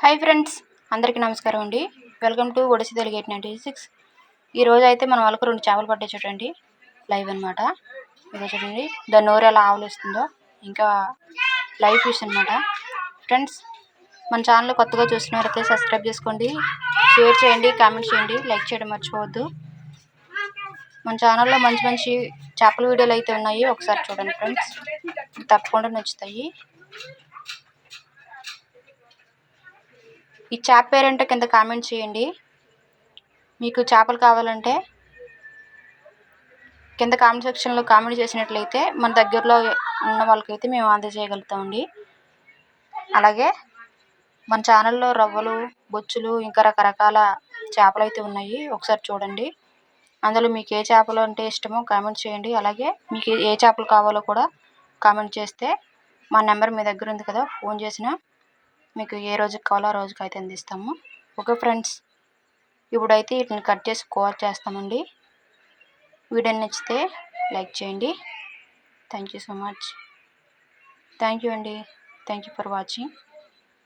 Hi friends అందరికీ నమస్కారం అండి. వెల్కమ్ టు ఒడిసి తెలుగు ఎయిట్ నైంటీ సిక్స్ ఈరోజు అయితే మనం వాళ్ళకు రెండు చేపలు పట్టే చూడండి. లైవ్ అనమాట ఇదో చూడండి. దాని నోరు ఎలా ఆవలిస్తుందో ఇంకా లైవ్ ఫిష్ అనమాట ఫ్రెండ్స్ మన ఛానల్ కొత్తగా చూసినారైతే సబ్స్క్రైబ్ చేసుకోండి. షేర్ చేయండి కామెంట్ చేయండి లైక్ చేయడం మర్చిపోవద్దు. మన ఛానల్లో మంచి మంచి చేపల వీడియోలు అయితే ఉన్నాయి. ఒకసారి చూడండి ఫ్రెండ్స్ తప్పకుండా నచ్చుతాయి. ఈ చేప పేరేంటో కింద కామెంట్ చేయండి. మీకు చేపలు కావాలంటే కింద కామెంట్ సెక్షన్లో కామెంట్ చేసినట్లయితే మన దగ్గరలో ఉన్న వాళ్ళకైతే మేము అందజేయగలుగుతామండి. అలాగే మన ఛానల్లో రవ్వలు బొచ్చులు ఇంకా రకరకాల చేపలు అయితే ఉన్నాయి. ఒకసారి చూడండి. అందులో మీకు ఏ చేపలు అంటే ఇష్టమో కామెంట్ చేయండి. అలాగే మీకు ఏ చేపలు కావాలో కూడా కామెంట్ చేస్తే మా నెంబర్ మీ దగ్గర ఉంది కదా ఫోన్ చేసిన మీకు ఏ రోజుకి కావాలో ఆ రోజుకి అయితే అందిస్తాము. ఓకే ఫ్రెండ్స్ ఇప్పుడైతే వీటిని కట్ చేసి కోర్ చేస్తామండి. వీడియో నచ్చితే లైక్ చేయండి. Thank you so much. Thank you అండి. Thank you for watching.